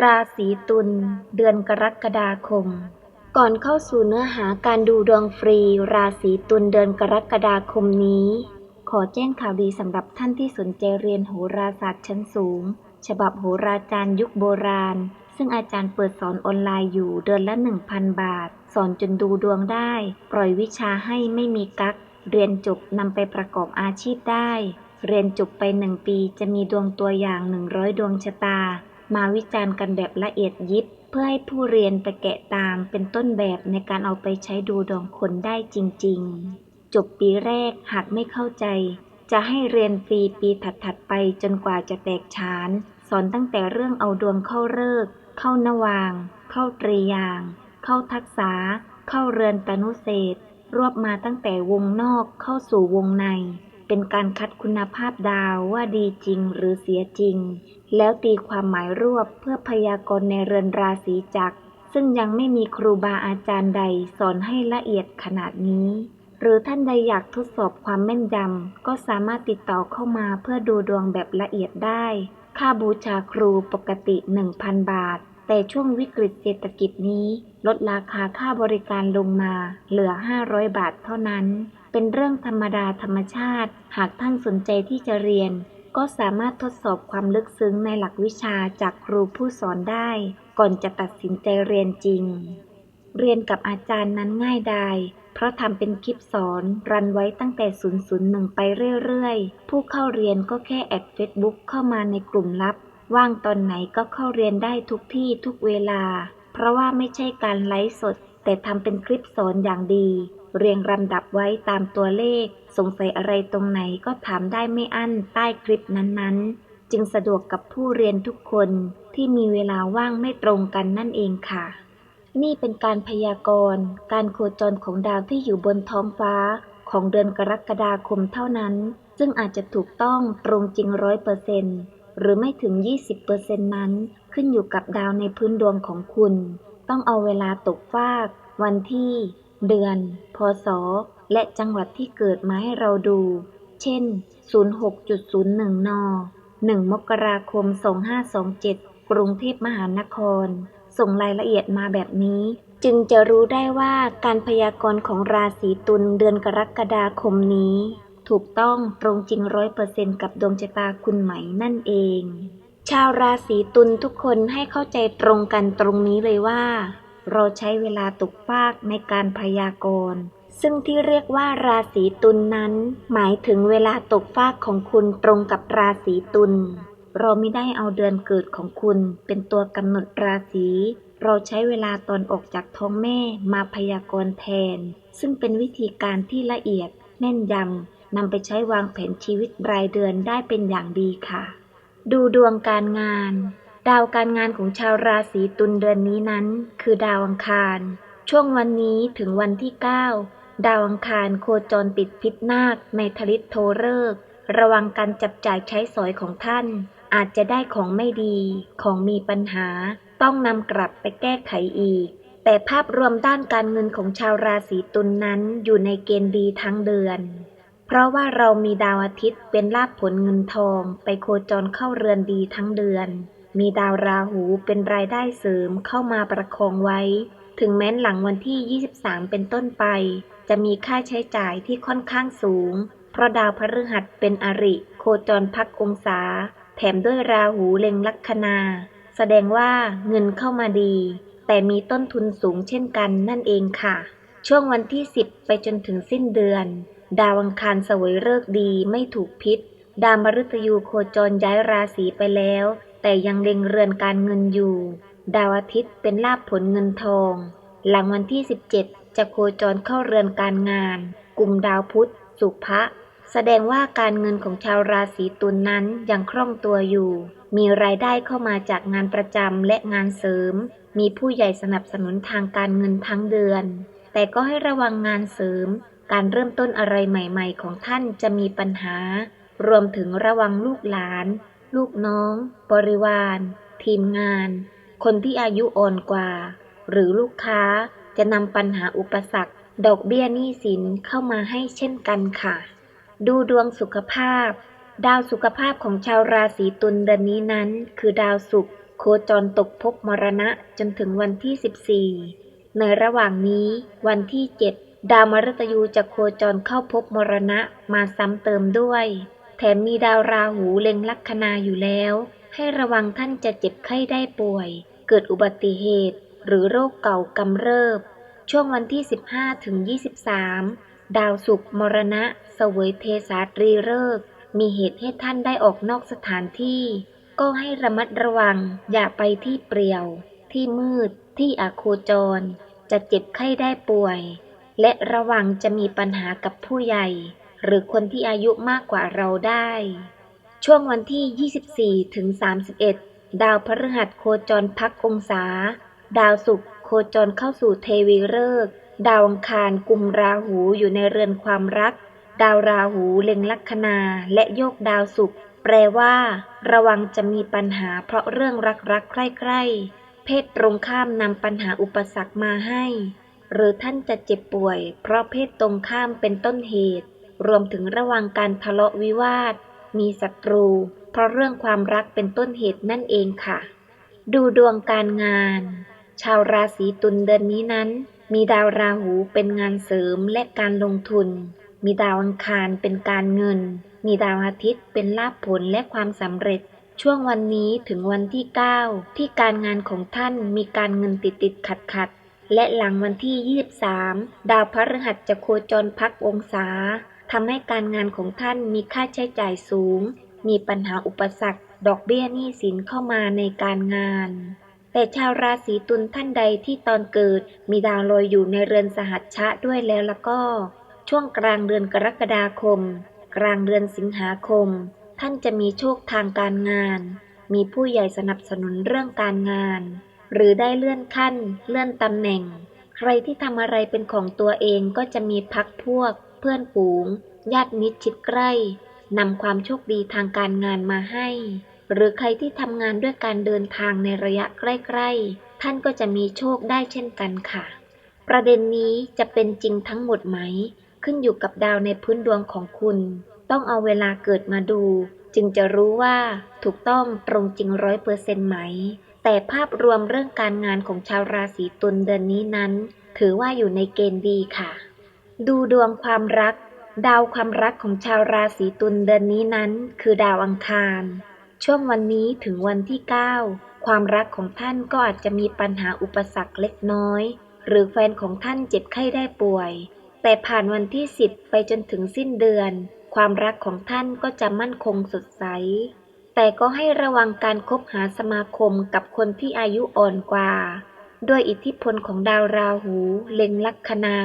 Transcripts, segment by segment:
ราศีตุล เดือนกรกฎาคม ก่อนเข้าสู่เนื้อหาการดูดวงฟรี ราศีตุลเดือนกรกฎาคมนี้ ขอแจ้งข่าวดีสำหรับท่านที่สนใจเรียนโหราศาสตร์ชั้นสูง ฉบับโหราจารย์ยุคโบราณ ซึ่งอาจารย์เปิดสอนออนไลน์อยู่เดือนละ 1,000 บาท สอนจนดูดวงได้ ปล่อยวิชาให้ไม่มีกัก เรียนจบนำไปประกอบอาชีพได้ เรียนจบไปหนึ่งปีจะมีดวงตัวอย่าง 100 ดวงชะตา มาวิจารณ์กันแบบละเอียดยิบ เพื่อให้ผู้เรียนไปแกะตามเป็นต้นแบบในการเอาไปใช้ดูดวงคนได้จริง ๆ จบปีแรกหากไม่เข้าใจ จะให้เรียนฟรีปีถัดๆไปจนกว่าจะแตกฉาน สอนตั้งแต่เรื่องเอาดวงเข้าเลิก เข้านวาง เข้าตรียาง เข้าทักษา เข้าเรือนตนุเศษรวบมาตั้งแต่วงนอกเข้าสู่วงใน เป็นการคัดคุณภาพดาวว่าดีจริงหรือเสียจริง แล้วตีความหมายรวบเพื่อพยากรณ์ในเรือนราศีจักรซึ่งยังไม่มีครูบาอาจารย์ใดสอนให้ละเอียดขนาดนี้ หรือท่านใดอยากทดสอบความแม่นยำก็สามารถติดต่อเข้ามาเพื่อดูดวงแบบละเอียดได้ ค่าบูชาครูปกติ 1,000 บาท แต่ช่วงวิกฤตเศรษฐกิจนี้ ลดราคาค่าบริการลงมา เหลือ 500 บาทเท่านั้นเป็นเรื่องธรรมดาธรรมชาติ หากท่านสนใจที่จะเรียน ก็สามารถทดสอบความลึกซึ้งในหลักวิชาจากครูผู้สอนได้ ก่อนจะตัดสินใจเรียนจริง เรียนกับอาจารย์นั้นง่ายดายเพราะทำเป็นคลิปสอน รันไว้ตั้งแต่ 001 ไปเรื่อยๆ ผู้เข้าเรียนก็แค่แอดเฟซบุ๊กเข้ามาในกลุ่มลับ ว่างตอนไหนก็เข้าเรียนได้ทุกที่ทุกเวลา เพราะว่าไม่ใช่การไลฟ์สด แต่ทำเป็นคลิปสอนอย่างดี เรียงลำดับไว้ตามตัวเลข สงสัยอะไรตรงไหนก็ถามได้ไม่อั้นใต้คลิปนั้นๆ จึงสะดวกกับผู้เรียนทุกคนที่มีเวลาว่างไม่ตรงกันนั่นเองค่ะ นี่เป็นการพยากรณ์ การโคจรของดาวที่อยู่บนท้องฟ้าของเดือนกรกฎาคมเท่านั้น ซึ่งอาจจะถูกต้องตรงจริงร้อยเปอร์เซนต์หรือไม่ถึง 20%นั้น ขึ้นอยู่กับดาวในพื้นดวงของคุณ ต้องเอาเวลาตกฟาก วันที่ เดือน พศ และจังหวัดที่เกิดมาให้เราดู เช่น 06.01 น 1 มกราคม 2527 กรุงเทพมหานคร ส่งรายละเอียดมาแบบนี้ จึงจะรู้ได้ว่าการพยากรณ์ของราศีตุลเดือนกรกฎาคมนี้ ถูกต้องตรงจริงร้อยเปอร์เซนกับดวงชะตาคุณไหมนั่นเอง ชาวราศีตุลทุกคนให้เข้าใจตรงกันตรงนี้เลยว่า เราใช้เวลาตกฟากในการพยากรณ์ ซึ่งที่เรียกว่าราศีตุลนนั้น หมายถึงเวลาตกฟากของคุณตรงกับราศีตุล เราไม่ได้เอาเดือนเกิดของคุณเป็นตัวกำหนดราศีเราใช้เวลาตอนออกจากท้องแม่มาพยากรณ์แทน ซึ่งเป็นวิธีการที่ละเอียดแน่นยำนำไปใช้วางแผนชีวิตรายเดือนได้เป็นอย่างดีค่ะ ดูดวงการงาน ดาวการงานของชาวราศีตุลเดือนนี้นั้น คือดาวอังคาร ช่วงวันนี้ถึงวันที่ 9 ดาวอังคารโคจรติดพิษนาคในทลิตโทเริก ระวังการจับจ่ายใช้สอยของท่าน อาจจะได้ของไม่ดี ของมีปัญหา ต้องนำกลับไปแก้ไขอีก แต่ภาพรวมด้านการเงินของชาวราศีตุลนนั้นอยู่ในเกณฑ์ดีทั้งเดือน เพราะว่าเรามีดาวอาทิตย์เป็นลาภผลเงินทอง ไปโคจรเข้าเรือนดีทั้งเดือน มีดาวราหูเป็นรายได้เสริมเข้ามาประคองไว้ ถึงแม้นหลังวันที่ 23 เป็นต้นไป จะมีค่าใช้จ่ายที่ค่อนข้างสูง เพราะดาวพฤหัสเป็นอริ โคจรพักองศา แถมด้วยราหูเล็งลัคนา แสดงว่าเงินเข้ามาดี แต่มีต้นทุนสูงเช่นกันนั่นเองค่ะ ช่วงวันที่ 10 ไปจนถึงสิ้นเดือน ดาวอังคารสวยเลิกดีไม่ถูกพิษ ดาวมฤตยูโคจรย้ายราศีไปแล้ว แต่ยังเล็งเรือนการเงินอยู่ ดาวอาทิตย์เป็นลาภผลเงินทอง หลังวันที่ 17 จะโคจรเข้าเรือนการงาน กลุ่มดาวพุธ สุภะแสดงว่าการเงินของชาวราศีตุลนนั้นยังคล่องตัวอยู่ มีรายได้เข้ามาจากงานประจำและงานเสริม มีผู้ใหญ่สนับสนุนทางการเงินทั้งเดือน แต่ก็ให้ระวังงานเสริม การเริ่มต้นอะไรใหม่ ๆ ของท่านจะมีปัญหารวมถึงระวังลูกหลาน ลูกน้อง บริวาร ทีมงาน คนที่อายุอ่อนกว่า หรือลูกค้าจะนำปัญหาอุปสรรค ดอกเบี้ยหนี้สินเข้ามาให้เช่นกันค่ะ ดูดวงสุขภาพ ดาวสุขภาพของชาวราศีตุลเดือนนี้นั้น คือดาวศุกร์โคจรตกภพมรณะจนถึงวันที่ 14 ในระหว่างนี้วันที่ 7 ดาวมฤตยูจะโคจรเข้าภพมรณะมาซ้ำเติมด้วย แถมมีดาวราหูเล็งลัคนาอยู่แล้ว ให้ระวังท่านจะเจ็บไข้ได้ป่วย เกิดอุบัติเหตุ หรือโรคเก่ากำเริบ ช่วงวันที่ 15ถึง23 ดาวศุกร์มรณะเสวยเทสาตรีฤกษ์มีเหตุให้ท่านได้ออกนอกสถานที่ ก็ให้ระมัดระวัง อย่าไปที่เปลี่ยว ที่มืด ที่อโคจร จะเจ็บไข้ได้ป่วย และระวังจะมีปัญหากับผู้ใหญ่ หรือคนที่อายุมากกว่าเราได้ ช่วงวันที่ 24 ถึง 31 ดาวพฤหัสโคจรพักองศา ดาวศุกร์โคจรเข้าสู่เทวีฤกษ์ดาวอังคารกุมราหูอยู่ในเรือนความรัก ดาวราหูเล็งลัคนาและโยกดาวศุกร์แปลว่า ระวังจะมีปัญหาเพราะเรื่องรักๆใกล้ๆ เพศตรงข้ามนำปัญหาอุปสรรคมาให้ หรือท่านจะเจ็บป่วย เพราะเพศตรงข้ามเป็นต้นเหตุ รวมถึงระวังการทะเลาะวิวาท มีศัตรู เพราะเรื่องความรักเป็นต้นเหตุนั่นเองค่ะ ดูดวงการงาน ชาวราศีตุลเดือนนี้นั้น มีดาวราหูเป็นงานเสริมและการลงทุน มีดาวอังคารเป็นการเงิน มีดาวอาทิตย์เป็นลาภผลและความสำเร็จ ช่วงวันนี้ถึงวันที่ 9 ที่การงานของท่านมีการเงินติดติดขัดขัดและหลังวันที่ 23 ดาวพฤหัสจะโคจรพักองศา ทำให้การงานของท่านมีค่าใช้จ่ายสูง มีปัญหาอุปสรรค ดอกเบี้ยหนี้สินเข้ามาในการงาน แต่ชาวราศีตุลท่านใดที่ตอนเกิด มีดาวลอยอยู่ในเรือนสหัชชะด้วยแล้วแล้วก็ ช่วงกลางเดือนกรกฎาคม กลางเดือนสิงหาคม ท่านจะมีโชคทางการงาน มีผู้ใหญ่สนับสนุนเรื่องการงาน หรือได้เลื่อนขั้น เลื่อนตำแหน่ง ใครที่ทำอะไรเป็นของตัวเองก็จะมีพักพวก เพื่อนฝูง ญาติมิตรชิดใกล้นำความโชคดีทางการงานมาให้ หรือใครที่ทำงานด้วยการเดินทางในระยะใกล้ ๆ ท่านก็จะมีโชคได้เช่นกันค่ะ ประเด็นนี้จะเป็นจริงทั้งหมดไหม ขึ้นอยู่กับดาวในพื้นดวงของคุณ ต้องเอาเวลาเกิดมาดู จึงจะรู้ว่าถูกต้องตรงจริงร้อยเปอร์เซ็นต์ไหม แต่ภาพรวมเรื่องการงานของชาวราศีตุลเดือนนี้นั้น ถือว่าอยู่ในเกณฑ์ดีค่ะ ดูดวงความรัก ดาวความรักของชาวราศีตุลเดือนนี้นั้น คือดาวอังคาร ช่วงวันนี้ถึงวันที่ 9 ความรักของท่านก็อาจจะมีปัญหาอุปสรรคเล็กน้อย หรือแฟนของท่านเจ็บไข้ได้ป่วย แต่ผ่านวันที่ 10 ไปจนถึงสิ้นเดือน ความรักของท่านก็จะมั่นคงสดใส แต่ก็ให้ระวังการคบหาสมาคมกับคนที่อายุอ่อนกว่า ด้วยอิทธิพลของดาวราหู เล็งลัคนา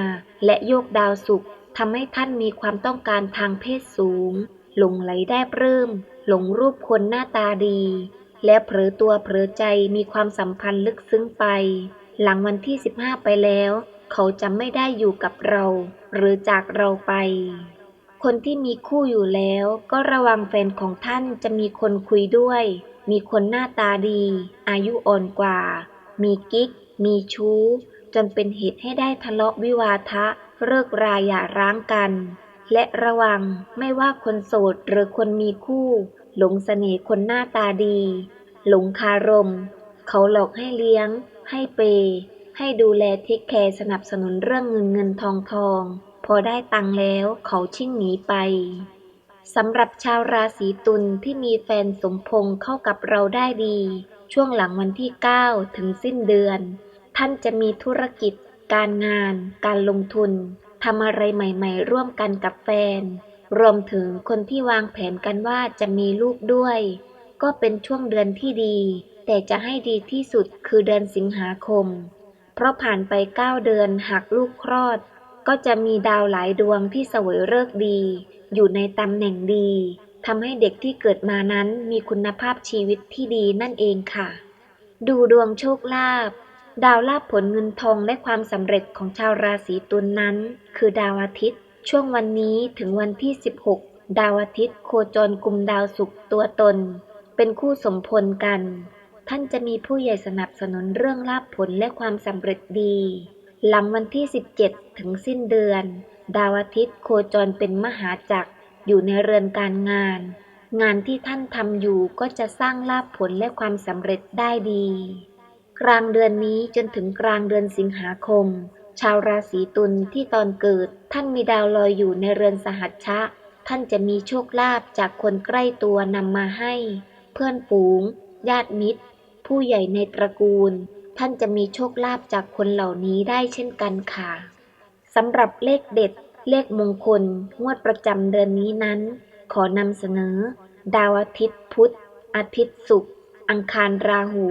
และโยกดาวศุกร์ทำให้ท่านมีความต้องการทางเพศสูง หลงไหลได้ปลื้มหลงรูปคนหน้าตาดี และเผลอตัวเผลอใจมีความสัมพันธ์ลึกซึ้งไป หลังวันที่ 15 ไปแล้ว เขาจะไม่ได้อยู่กับเรา หรือจากเราไป คนที่มีคู่อยู่แล้ว ก็ระวังแฟนของท่านจะมีคนคุยด้วย มีคนหน้าตาดี อายุอ่อนกว่า มีกิ๊ก มีชู้จนเป็นเหตุให้ได้ทะเลาะวิวาทะเลิกราอย่าร้างกัน และระวังไม่ว่าคนโสดหรือคนมีคู่ หลงเสน่ห์คนหน้าตาดี หลงคารม เขาหลอกให้เลี้ยง ให้เปย์ให้ดูแลเทคแคร์สนับสนุนเรื่องเงินเงินทองทอง พอได้ตังแล้วเขาชิ่งหนีไปสำหรับชาวราศีตุลที่มีแฟนสมพงเข้ากับเราได้ดี ช่วงหลังวันที่ 9 ถึงสิ้นเดือน ท่านจะมีธุรกิจ การงาน การลงทุนทำอะไรใหม่ ๆ ร่วมกันกับแฟน รวมถึงคนที่วางแผนกันว่าจะมีลูกด้วย ก็เป็นช่วงเดือนที่ดี แต่จะให้ดีที่สุดคือเดือนสิงหาคม เพราะผ่านไป 9 เดือนหากลูกคลอด ก็จะมีดาวหลายดวงที่เสวยฤกษ์ดี อยู่ในตำแหน่งดี ทำให้เด็กที่เกิดมานั้นมีคุณภาพชีวิตที่ดีนั่นเองค่ะ ดูดวงโชคลาภดาวลาภผลเงินทองและความสำเร็จของชาวราศีตุลนนั้น คือดาวอาทิตย์ ช่วงวันนี้ถึงวันที่ 16 ดาวอาทิตย์โคจรกลุ่มดาวศุกร์ตัวตน เป็นคู่สมพลกัน ท่านจะมีผู้ใหญ่สนับสนุนเรื่องลาภผลและความสำเร็จดี หลังวันที่ 17 ถึงสิ้นเดือน ดาวอาทิตย์โคจรเป็นมหาจักร อยู่ในเรือนการงาน งานที่ท่านทำอยู่ก็จะสร้างลาภผลและความสำเร็จได้ดี กลางเดือนนี้จนถึงกลางเดือนสิงหาคม ชาวราศีตุลที่ตอนเกิด ท่านมีดาวลอยอยู่ในเรือนสหัชชะ ท่านจะมีโชคลาภจากคนใกล้ตัวนำมาให้ เพื่อนฝูง ญาติมิตร ผู้ใหญ่ในตระกูล ท่านจะมีโชคลาภจากคนเหล่านี้ได้เช่นกันค่ะสำหรับเลขเด็ด เลขมงคล งวดประจำเดือนนี้นั้น ขอนำเสนอ ดาวอาทิตย์พุธ อาทิตย์ศุกร์ อังคารราหู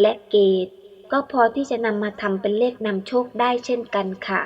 และเกต ก็พอที่จะนำมาทำเป็นเลขนำโชคได้เช่นกันค่ะ